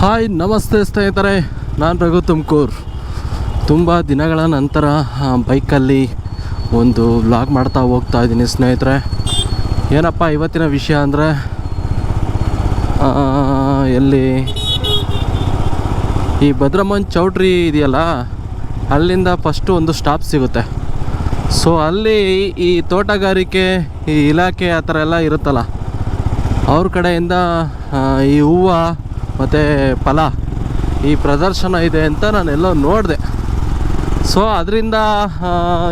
Hi, ನಮಸ್ತೆ ಸ್ನೇಹಿತರೆ. ನಾನು ರಘು ತುಮಕೂರು. ತುಂಬ ದಿನಗಳ ನಂತರ ಬೈಕಲ್ಲಿ ಒಂದು ವ್ಲಾಗ್ ಮಾಡ್ತಾ ಹೋಗ್ತಾ ಇದ್ದೀನಿ ಸ್ನೇಹಿತರೆ. ಏನಪ್ಪ ಇವತ್ತಿನ ವಿಷಯ ಅಂದರೆ ಎಲ್ಲಿ ಈ ಭದ್ರಮ್ಮನ್ ಚೌಟ್ರಿ ಇದೆಯಲ್ಲ, ಅಲ್ಲಿಂದ ಫಸ್ಟು ಒಂದು ಸ್ಟಾಪ್ ಸಿಗುತ್ತೆ. ಸೊ ಅಲ್ಲಿ ಈ ತೋಟಗಾರಿಕೆ, ಈ ಇಲಾಖೆ ಆ ಥರ ಎಲ್ಲ ಇರುತ್ತಲ್ಲ, ಅವ್ರ ಕಡೆಯಿಂದ ಈ ಹೂವು ಮತ್ತು ಫಲ, ಈ ಪ್ರದರ್ಶನ ಇದೆ ಅಂತ ನಾನೆಲ್ಲೋ ನೋಡಿದೆ. ಸೊ ಅದರಿಂದ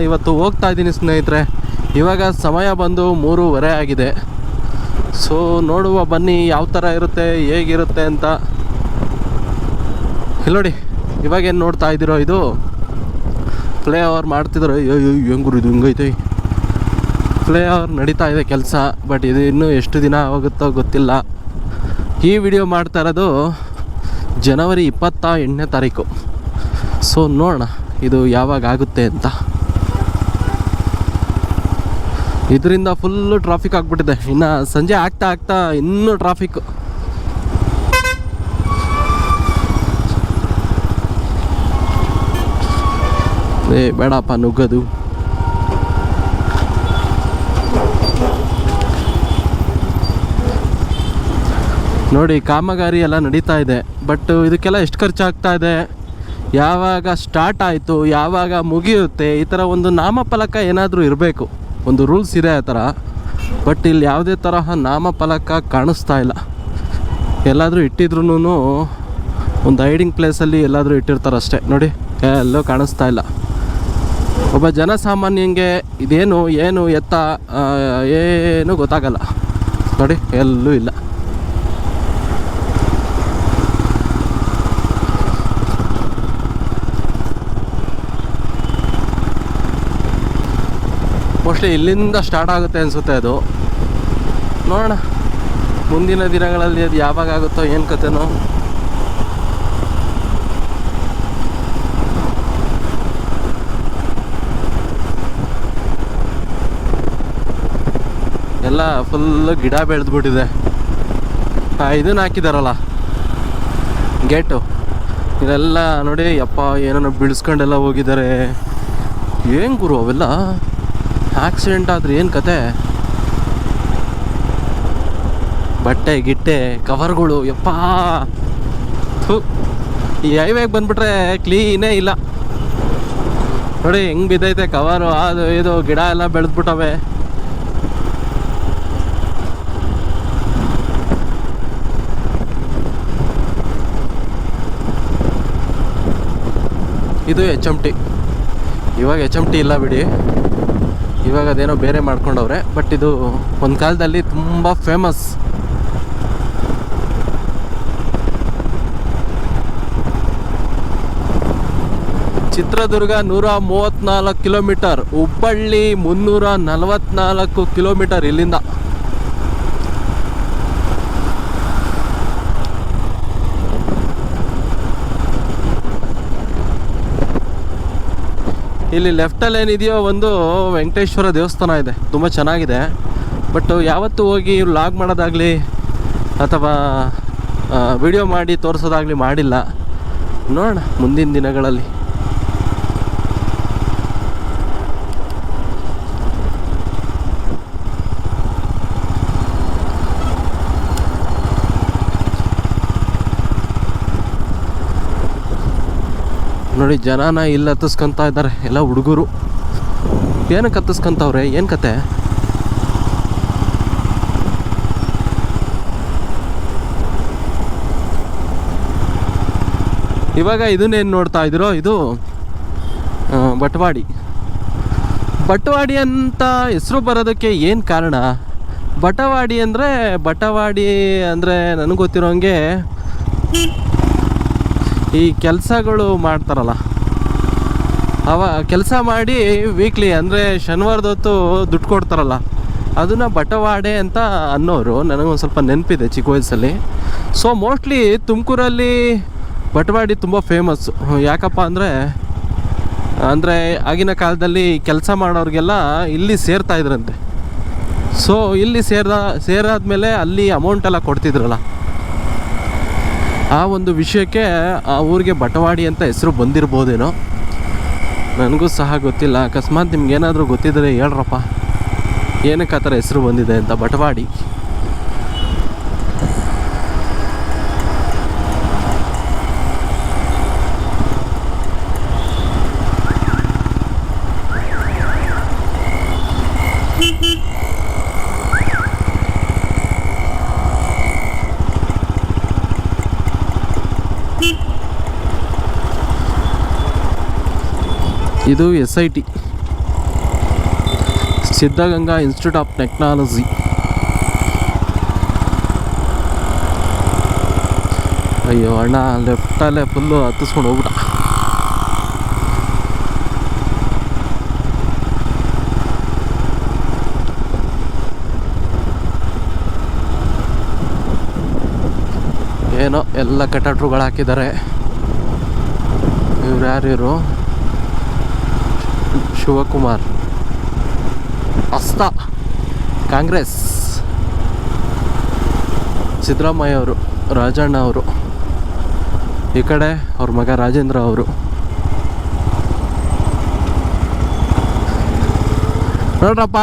ಇವತ್ತು ಹೋಗ್ತಾ ಇದ್ದೀನಿ ಸ್ನೇಹಿತರೆ. ಇವಾಗ ಸಮಯ ಬಂದು ಮೂರುವರೆ ಆಗಿದೆ. ಸೊ ನೋಡುವ, ಬನ್ನಿ, ಯಾವ ಥರ ಇರುತ್ತೆ, ಹೇಗಿರುತ್ತೆ ಅಂತ. ಇಲ್ಲಿ ನೋಡಿ ಇವಾಗೇನು ನೋಡ್ತಾ ಇದ್ದೀರೋ ಇದು? ಪ್ಲೇ ಓವರ್ ಮಾಡ್ತಿದ್ರು ಹೆಂಗುರು ಇದು, ಹಿಂಗೈತೆ? ಪ್ಲೇ ಓವರ್ ನಡೀತಾ ಇದೆ ಕೆಲಸ ಬಟ್ ಇದು ಇನ್ನೂ ಎಷ್ಟು ದಿನ ಆಗುತ್ತೋ ಗೊತ್ತಿಲ್ಲ. ಈ ವಿಡಿಯೋ ಮಾಡ್ತಾ ಇರೋದು ಜನವರಿ ಇಪ್ಪತ್ತ ಎಂಟನೇ ತಾರೀಕು. ಸೊ ನೋಡೋಣ ಇದು ಯಾವಾಗ ಆಗುತ್ತೆ ಅಂತ. ಇದರಿಂದ ಫುಲ್ಲು ಟ್ರಾಫಿಕ್ ಆಗಿಬಿಟ್ಟಿದೆ. ಇನ್ನು ಸಂಜೆ ಆಗ್ತಾ ಆಗ್ತಾ ಇನ್ನೂ ಟ್ರಾಫಿಕ್ ಏ, ಬೇಡಪ್ಪ, ನುಗ್ಗೋದು. ನೋಡಿ, ಕಾಮಗಾರಿ ಎಲ್ಲ ನಡೀತಾ ಇದೆ. ಬಟ್ ಇದಕ್ಕೆಲ್ಲ ಎಷ್ಟು ಖರ್ಚಾಗ್ತಾ ಇದೆ? ಯಾವಾಗ ಸ್ಟಾರ್ಟ್ ಆಯಿತು? ಯಾವಾಗ ಮುಗಿಯುತ್ತೆ? ಈ ಥರ ಒಂದು ನಾಮಫಲಕ ಏನಾದರೂ ಇರಬೇಕು. ಒಂದು ರೂಲ್ಸ್ ಇದೆ ಆ ಥರ ಬಟ್ ಇಲ್ಲಿ ಯಾವುದೇ ತರಹ ನಾಮಫಲಕ ಕಾಣಿಸ್ತಾ ಇಲ್ಲ. ಎಲ್ಲಾದರೂ ಇಟ್ಟಿದ್ರೂ ಒಂದು ಹೈಡಿಂಗ್ ಪ್ಲೇಸಲ್ಲಿ ಎಲ್ಲಾದರೂ ಇಟ್ಟಿರ್ತಾರೆ ಅಷ್ಟೇ. ನೋಡಿ, ಎಲ್ಲೋ ಕಾಣಿಸ್ತಾ ಇಲ್ಲ. ಒಬ್ಬ ಜನಸಾಮಾನ್ಯಂಗೆ ಇದೇನು, ಏನು ಎತ್ತ ಏನು ಗೊತ್ತಾಗಲ್ಲ. ನೋಡಿ, ಎಲ್ಲೂ ಇಲ್ಲ. ಮೋಸ್ಟ್ಲಿ ಇಲ್ಲಿಂದ ಸ್ಟಾರ್ಟ್ ಆಗುತ್ತೆ ಅನಿಸುತ್ತೆ ಅದು. ನೋಡೋಣ. ಮುಂದಿನ ದಿನಗಳಲ್ಲಿ ಅದು ಯಾವಾಗ ಆಗುತ್ತೋ ಏನು ಕತೆನೋ. ಎಲ್ಲ ಫುಲ್ಲು ಗಿಡ ಬೆಳೆದ್ಬಿಟ್ಟಿದೆ. ಇದನ್ನು ಹಾಕಿದಾರಲ್ಲ. ಗೇಟು. ಇದೆಲ್ಲ ನೋಡಿ, ಅಪ್ಪ ಏನೋ ಬಿಡಿಸ್ಕೊಂಡೆಲ್ಲ ಹೋಗಿದ್ದಾರೆ. ಏನು ಗುರು ಅವೆಲ್ಲ? ಆಕ್ಸಿಡೆಂಟ್ ಆದ್ರೆ ಏನು ಕತೆ? ಬಟ್ಟೆ, ಗಿಟ್ಟೆ, ಕವರ್ಗಳು, ಯಪ್ಪ! ಥು! ಈ ಹೈವೇಗೆ ಬಂದ್ಬಿಟ್ರೆ ಕ್ಲೀನೇ ಇಲ್ಲ. ನೋಡಿ, ಹೆಂಗ್ ಬಿದ್ದೈತೆ ಕವರು ಅದು ಇದು, ಗಿಡ ಎಲ್ಲ ಬೆಳೆದ್ಬಿಟ್ಟವೆ. ಇದು ಎಚ್ ಎಂ ಟಿ ಇವಾಗ ಎಚ್ ಎಂ ಟಿ ಇಲ್ಲ ಬಿಡಿ. ಇವಾಗ ಅದೇನೋ ಬೇರೆ ಮಾಡ್ಕೊಂಡವ್ರೆ ಬಟ್ ಇದು ಒಂದು ಕಾಲದಲ್ಲಿ ತುಂಬ ಫೇಮಸ್ ಚಿತ್ರದುರ್ಗ ನೂರ ಮೂವತ್ತ್ನಾಲ್ಕು ಕಿಲೋಮೀಟರ್ ಹುಬ್ಬಳ್ಳಿ ಮುನ್ನೂರ ನಲವತ್ನಾಲ್ಕು ಕಿಲೋಮೀಟರ್ ಇಲ್ಲಿಂದ. ಇಲ್ಲಿ ಲೆಫ್ಟಲ್ಲಿ ಏನಿದೆಯೋ ಒಂದು ವೆಂಕಟೇಶ್ವರ ದೇವಸ್ಥಾನ ಇದೆ. ತುಂಬ ಚೆನ್ನಾಗಿದೆ. ಬಟ್ ಯಾವತ್ತೂ ಹೋಗಿ ಲಾಗ್ ಮಾಡೋದಾಗಲಿ ಅಥವಾ ವಿಡಿಯೋ ಮಾಡಿ ತೋರಿಸೋದಾಗಲಿ ಮಾಡಿಲ್ಲ. ನೋಡೋಣ ಮುಂದಿನ ದಿನಗಳಲ್ಲಿ. ನೋಡಿ, ಜನನ ಇಲ್ಲಿ ಹತ್ತಿಸ್ಕೊಂತ ಇದ್ದಾರೆ ಎಲ್ಲ ಹುಡುಗರು. ಏನಕ್ಕೆ ಹತ್ತಿಸ್ಕೊಂತವ್ರೆ? ಏನು ಕತೆ? ಇವಾಗ ಇದನ್ನೇನು ನೋಡ್ತಾ ಇದ್ದೀರೋ? ಇದು ಬಟವಾಡಿ. ಬಟವಾಡಿ ಅಂತ ಹೆಸರು ಬರೋದಕ್ಕೆ ಏನು ಕಾರಣ? ಬಟವಾಡಿ ಅಂದರೆ ಬಟವಾಡಿ ಅಂದರೆ ನನಗೆ ಗೊತ್ತಿರೋ ಹಂಗೆ ಈ ಕೆಲಸಗಳು ಮಾಡ್ತಾರಲ್ಲ, ಅವ ಕೆಲಸ ಮಾಡಿ ವೀಕ್ಲಿ ಅಂದರೆ ಶನಿವಾರದ ಹೊತ್ತು ದುಡ್ಡು ಕೊಡ್ತಾರಲ್ಲ, ಅದನ್ನು ಬಟವಾಡೆ ಅಂತ ಅನ್ನೋರು ನನಗೊಂದು ಸ್ವಲ್ಪ ನೆನಪಿದೆ ಚಿಕ್ಕ ವಯಸ್ಸಲ್ಲಿ. ಸೊ ಮೋಸ್ಟ್ಲಿ ತುಮಕೂರಲ್ಲಿ ಬಟವಾಡಿ ತುಂಬ ಫೇಮಸ್ಸು ಯಾಕಪ್ಪ ಅಂದರೆ ಅಂದರೆ ಆಗಿನ ಕಾಲದಲ್ಲಿ ಕೆಲಸ ಮಾಡೋರಿಗೆಲ್ಲ ಇಲ್ಲಿ ಸೇರ್ತಾ ಇದ್ರಂತೆ. ಸೊ ಇಲ್ಲಿ ಸೇರ್ದ ಸೇರಾದ್ಮೇಲೆ ಅಲ್ಲಿ ಅಮೌಂಟೆಲ್ಲ ಕೊಡ್ತಿದ್ರಲ್ಲ. ಆ ಒಂದು ವಿಷಯಕ್ಕೆ, ಆ ಊರಿಗೆ ಬಟವಾಡಿ ಅಂತ ಹೆಸರು ಬಂದಿರ್ಬೋದೇನೋ? ನನಗೂ ಸಹ ಗೊತ್ತಿಲ್ಲ. ಅಕಸ್ಮಾತ್ ನಿಮ್ಗೆ ಏನಾದರೂ ಗೊತ್ತಿದ್ದರೆ ಹೇಳ್ರಪ್ಪ. ಏನಕ್ಕೆ ಆ ಥರ ಹೆಸರು ಬಂದಿದೆ ಅಂತ ಬಟವಾಡಿ? ಇದು S I T Siddaganga Institute of Technology. ಅಯ್ಯೋ ಅಣ್ಣ ಲೆಫ್ಟಲ್ಲೇ ಫುಲ್ಲು ಹತ್ತಿಸ್ಕೊಂಡು ಹೋಗ್ಬಿಟ್ಟ. ಏನೋ ಎಲ್ಲ ಕಟ್ಟಡಗಳು ಹಾಕಿದ್ದಾರೆ. ಇವ್ರು ಯಾರು ಇವರು? ಶಿವಕುಮಾರ್. ಅಸ್ತ, ಕಾಂಗ್ರೆಸ್. ಸಿದ್ದರಾಮಯ್ಯ ಅವರು, ರಾಜಣ್ಣ ಅವರು. ಈ ಕಡೆ ಅವ್ರ ಮಗ ರಾಜೇಂದ್ರ ಅವರು. ನೋಡ್ರಪ್ಪ.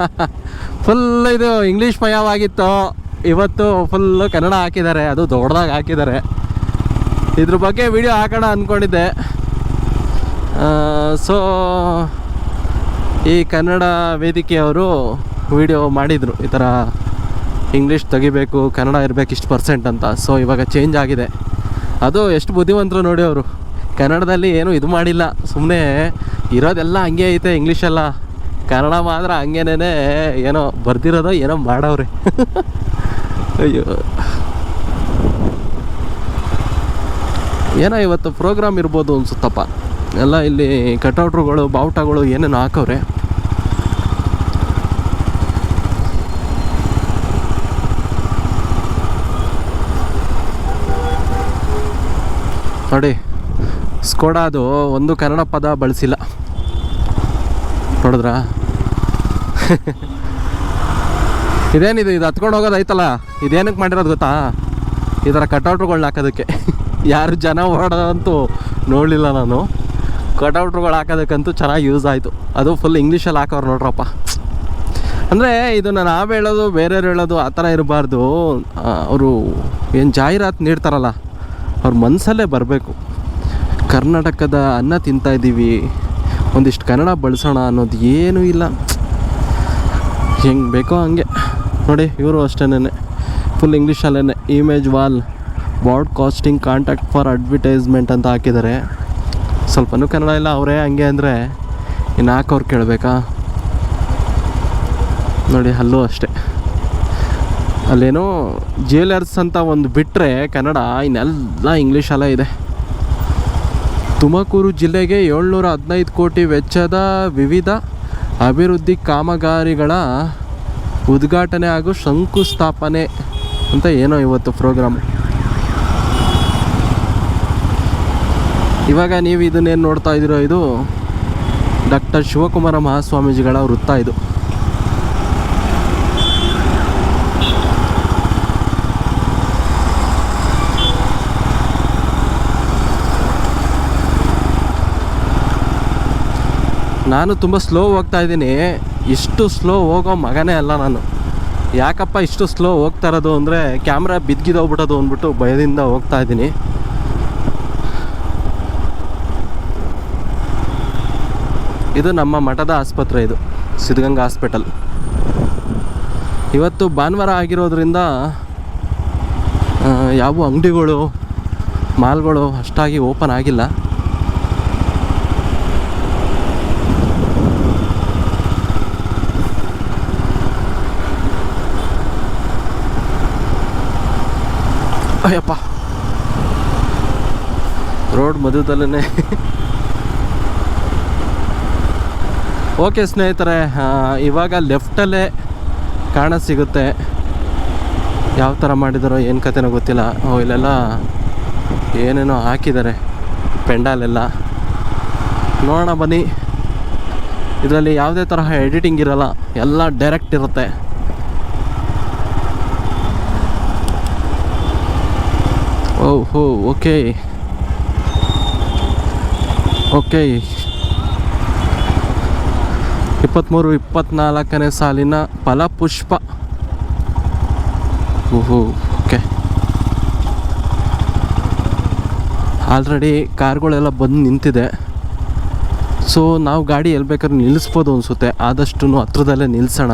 ಫುಲ್ ಇದು ಇಂಗ್ಲೀಷ್ ಮಯವಾಗಿತ್ತು ಇವತ್ತು ಫುಲ್ಲು ಕನ್ನಡ ಹಾಕಿದ್ದಾರೆ. ಅದು ದೊಡ್ಡದಾಗಿ ಹಾಕಿದ್ದಾರೆ. ಇದ್ರ ಬಗ್ಗೆ ವಿಡಿಯೋ ಹಾಕೋಣ ಅಂದ್ಕೊಂಡಿದ್ದೆ ಸೊ ಈ ಕನ್ನಡ ವೇದಿಕೆಯವರು ವಿಡಿಯೋ ಮಾಡಿದರು. ಈ ಥರ ಇಂಗ್ಲೀಷ್ ತೆಗಿಬೇಕು, ಕನ್ನಡ ಇರಬೇಕು ಇಷ್ಟು ಪರ್ಸೆಂಟ್ ಅಂತ. ಸೊ ಇವಾಗ ಚೇಂಜ್ ಆಗಿದೆ. ಅದು ಎಷ್ಟು ಬುದ್ಧಿವಂತರು ನೋಡಿ ಅವರು. ಕನ್ನಡದಲ್ಲಿ ಏನೂ ಇದು ಮಾಡಿಲ್ಲ. ಸುಮ್ಮನೆ ಇರೋದೆಲ್ಲ ಹಂಗೆ ಐತೆ ಇಂಗ್ಲೀಷೆಲ್ಲ ಕನ್ನಡ ಮಾತ್ರ ಹಂಗೇನೇ ಏನೋ ಬರ್ದಿರೋದೋ ಏನೋ ಮಾಡವ್ರೆ. ಅಯ್ಯೋ. ಏನೋ ಇವತ್ತು ಪ್ರೋಗ್ರಾಮ್ ಇರ್ಬೋದು ಅನ್ಸುತ್ತಪ್ಪ. ಎಲ್ಲ ಇಲ್ಲಿ ಕಟೌಟ್ರುಗಳು, ಬಾವುಟಗಳು ಏನೇನು ಹಾಕವ್ರೆ? ನೋಡಿ ಸ್ಕೋಡಾದು ಒಂದು ಕನ್ನಡ ಪದ ಬಳಸಿಲ್ಲ. ನೋಡಿದ್ರಾ? ಇದೇನಿದು, ಇದು ಹತ್ಕೊಂಡು ಹೋಗೋದು ಐತಲ್ಲ ಇದೇನಕ್ಕೆ ಮಾಡಿರೋದು ಗೊತ್ತಾ? ಈ ಥರ ಕಟೌಟ್ರುಗಳ್ನ ಹಾಕೋದಕ್ಕೆ. ಯಾರು ಜನ ಓಡೋದಂತೂ ನೋಡಲಿಲ್ಲ ನಾನು. ಕಟೌಟ್ರುಗಳು ಹಾಕೋದಕ್ಕಂತೂ ಚೆನ್ನಾಗಿ ಯೂಸ್ ಆಯಿತು. ಅದು ಫುಲ್ ಇಂಗ್ಲೀಷಲ್ಲಿ ಹಾಕೋರು ನೋಡ್ರಪ್ಪ. ಅಂದರೆ ನಾನು ನಾವು ಹೇಳೋದು, ಬೇರೆಯವ್ರು ಹೇಳೋದು, ಆ ಥರ ಇರಬಾರ್ದು. ಅವರು ಏನು ಜಾಹೀರಾತು ನೀಡ್ತಾರಲ್ಲ, ಅವ್ರ ಮನಸ್ಸಲ್ಲೇ ಬರಬೇಕು. ಕರ್ನಾಟಕದ ಅನ್ನ ತಿಂತಾ ಇದ್ದೀವಿ ಒಂದಿಷ್ಟು ಕನ್ನಡ ಬಳಸೋಣ ಅನ್ನೋದು ಏನೂ ಇಲ್ಲ. ಹೆಂಗೆ ಬೇಕೋ ಹಂಗೆ. ನೋಡಿ, ಇವರು ಅಷ್ಟೇನೆ full ಇಂಗ್ಲೀಷಲ್ಲೇ image wall broadcasting contact for advertisement ಅಂತ ಹಾಕಿದ್ದಾರೆ. ಸ್ವಲ್ಪನೂ ಕನ್ನಡ ಇಲ್ಲ, ಅವರೇ ಹಂಗೆ ಅಂದರೆ ಇನ್ನು ಹಾಕೋರು ಕೇಳಬೇಕಾ? ನೋಡಿ, ಅಲ್ಲೂ ಅಷ್ಟೇ. ಅಲ್ಲೇನೋ ಜೇಲರ್ಸ್ ಅಂತ ಒಂದು ಬಿಟ್ಟರೆ ಕನ್ನಡ ಇನ್ನೆಲ್ಲ ಇಂಗ್ಲೀಷಲ್ಲೇ ಇದೆ. ತುಮಕೂರು ಜಿಲ್ಲೆಗೆ ಏಳ್ನೂರ ಹದಿನೈದು ಕೋಟಿ ವೆಚ್ಚದ ವಿವಿಧ ಅಭಿವೃದ್ಧಿ ಕಾಮಗಾರಿಗಳ ಉದ್ಘಾಟನೆ ಹಾಗೂ ಶಂಕುಸ್ಥಾಪನೆ ಅಂತ ಏನೋ ಇವತ್ತು ಪ್ರೋಗ್ರಾಮ್. ಇವಾಗ ನೀವು ಇದನ್ನೇನು ನೋಡ್ತಾ ಇದ್ದೀರೋ ಇದು ಡಾಕ್ಟರ್ ಶಿವಕುಮಾರ ಮಹಾಸ್ವಾಮೀಜಿಗಳ ವೃತ್ತ ಇದು. ನಾನು ತುಂಬ ಸ್ಲೋ ಹೋಗ್ತಾ ಇದ್ದೀನಿ. ಇಷ್ಟು ಸ್ಲೋ ಹೋಗೋ ಮಗನೇ ಅಲ್ಲ ನಾನು. ಯಾಕಪ್ಪ ಇಷ್ಟು ಸ್ಲೋ ಹೋಗ್ತಾ ಇರೋದು ಅಂದರೆ ಕ್ಯಾಮ್ರಾ ಬಿದ್ದಿದೋಗ್ಬಿಟ್ಟೋದು ಅಂದ್ಬಿಟ್ಟು ಭಯದಿಂದ ಹೋಗ್ತಾ ಇದ್ದೀನಿ. ಇದು ನಮ್ಮ ಮಠದ ಆಸ್ಪತ್ರೆ ಇದು, ಸಿದ್ಧಗಂಗಾ ಹಾಸ್ಪಿಟಲ್. ಇವತ್ತು ಭಾನುವಾರ ಆಗಿರೋದ್ರಿಂದ ಯಾವ ಅಂಗಡಿಗಳು, ಮಾಲ್ಗಳು ಅಷ್ಟಾಗಿ ಓಪನ್ ಆಗಿಲ್ಲ. ಅಯ್ಯಪ್ಪ. ರೋಡ್ ಮಧ್ಯದಲ್ಲೇ ಓಕೆ ಸ್ನೇಹಿತರೆ ಇವಾಗ ಲೆಫ್ಟಲ್ಲೇ ಕಾಣ ಸಿಗುತ್ತೆ. ಯಾವ ಥರ ಮಾಡಿದಾರೋ ಏನು ಕತೆನೋ ಗೊತ್ತಿಲ್ಲ. ಓ, ಇಲ್ಲೆಲ್ಲ ಏನೇನೋ ಹಾಕಿದ್ದಾರೆ, ಪೆಂಡಾಲೆಲ್ಲ. ನೋಡೋಣ ಬನ್ನಿ. ಇದರಲ್ಲಿ ಯಾವುದೇ ತರಹ ಎಡಿಟಿಂಗ್ ಇರಲ್ಲ, ಎಲ್ಲ ಡೈರೆಕ್ಟ್ ಇರುತ್ತೆ. ಓಹೋ, ಓಕೆ. ಓಕೆ. ಇಪ್ಪತ್ತ್ಮೂರು ಇಪ್ಪತ್ತ್ನಾಲ್ಕನೇ ಸಾಲಿನ ಫಲಪುಷ್ಪ. ಓಹೋ, ಓಕೆ. ಆಲ್ರೆಡಿ ಕಾರ್ಗಳೆಲ್ಲ ಬಂದು ನಿಂತಿದೆ. ಸೊ, ನಾವು ಗಾಡಿ ಎಲ್ಲಿ ಬೇಕಾದ್ರೂ ನಿಲ್ಲಿಸ್ಬೋದು ಅನಿಸುತ್ತೆ. ಆದಷ್ಟು ಹತ್ರದಲ್ಲೇ ನಿಲ್ಲಿಸೋಣ